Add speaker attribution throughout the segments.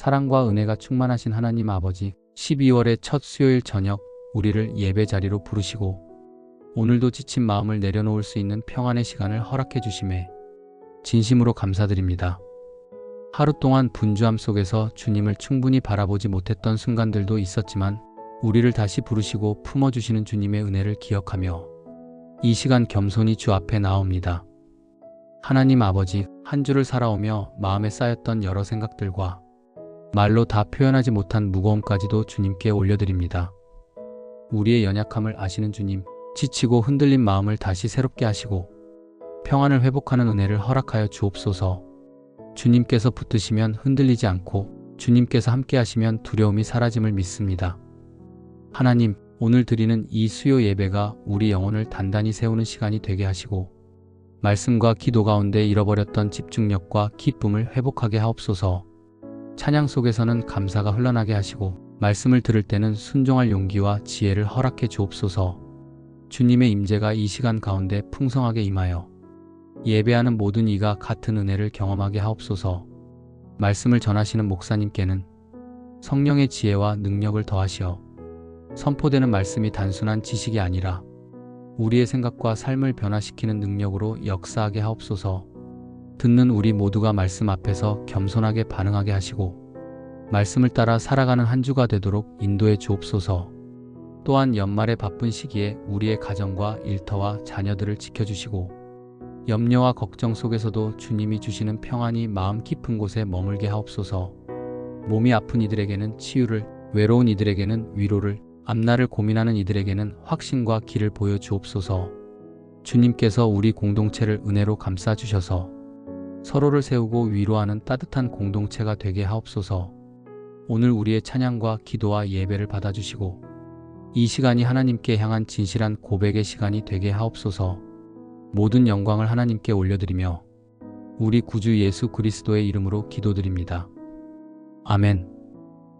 Speaker 1: 사랑과 은혜가 충만하신 하나님 아버지 12월의 첫 수요일 저녁 우리를 예배 자리로 부르시고 오늘도 지친 마음을 내려놓을 수 있는 평안의 시간을 허락해 주심에 진심으로 감사드립니다. 하루 동안 분주함 속에서 주님을 충분히 바라보지 못했던 순간들도 있었지만 우리를 다시 부르시고 품어주시는 주님의 은혜를 기억하며 이 시간 겸손히 주 앞에 나옵니다. 하나님 아버지, 한 주를 살아오며 마음에 쌓였던 여러 생각들과 말로 다 표현하지 못한 무거움까지도 주님께 올려드립니다. 우리의 연약함을 아시는 주님, 지치고 흔들린 마음을 다시 새롭게 하시고 평안을 회복하는 은혜를 허락하여 주옵소서. 주님께서 붙드시면 흔들리지 않고 주님께서 함께 하시면 두려움이 사라짐을 믿습니다. 하나님, 오늘 드리는 이 수요 예배가 우리 영혼을 단단히 세우는 시간이 되게 하시고 말씀과 기도 가운데 잃어버렸던 집중력과 기쁨을 회복하게 하옵소서. 찬양 속에서는 감사가 흘러나게 하시고 말씀을 들을 때는 순종할 용기와 지혜를 허락해 주옵소서. 주님의 임재가 이 시간 가운데 풍성하게 임하여 예배하는 모든 이가 같은 은혜를 경험하게 하옵소서. 말씀을 전하시는 목사님께는 성령의 지혜와 능력을 더하시어 선포되는 말씀이 단순한 지식이 아니라 우리의 생각과 삶을 변화시키는 능력으로 역사하게 하옵소서. 듣는 우리 모두가 말씀 앞에서 겸손하게 반응하게 하시고 말씀을 따라 살아가는 한 주가 되도록 인도해 주옵소서. 또한 연말의 바쁜 시기에 우리의 가정과 일터와 자녀들을 지켜주시고 염려와 걱정 속에서도 주님이 주시는 평안이 마음 깊은 곳에 머물게 하옵소서. 몸이 아픈 이들에게는 치유를, 외로운 이들에게는 위로를, 앞날을 고민하는 이들에게는 확신과 길을 보여 주옵소서. 주님께서 우리 공동체를 은혜로 감싸 주셔서 서로를 세우고 위로하는 따뜻한 공동체가 되게 하옵소서. 오늘 우리의 찬양과 기도와 예배를 받아주시고 이 시간이 하나님께 향한 진실한 고백의 시간이 되게 하옵소서. 모든 영광을 하나님께 올려드리며 우리 구주 예수 그리스도의 이름으로 기도드립니다. 아멘.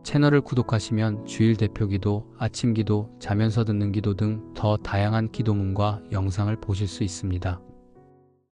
Speaker 1: 채널을 구독하시면 주일 대표 기도, 아침 기도, 자면서 듣는 기도 등 더 다양한 기도문과 영상을 보실 수 있습니다.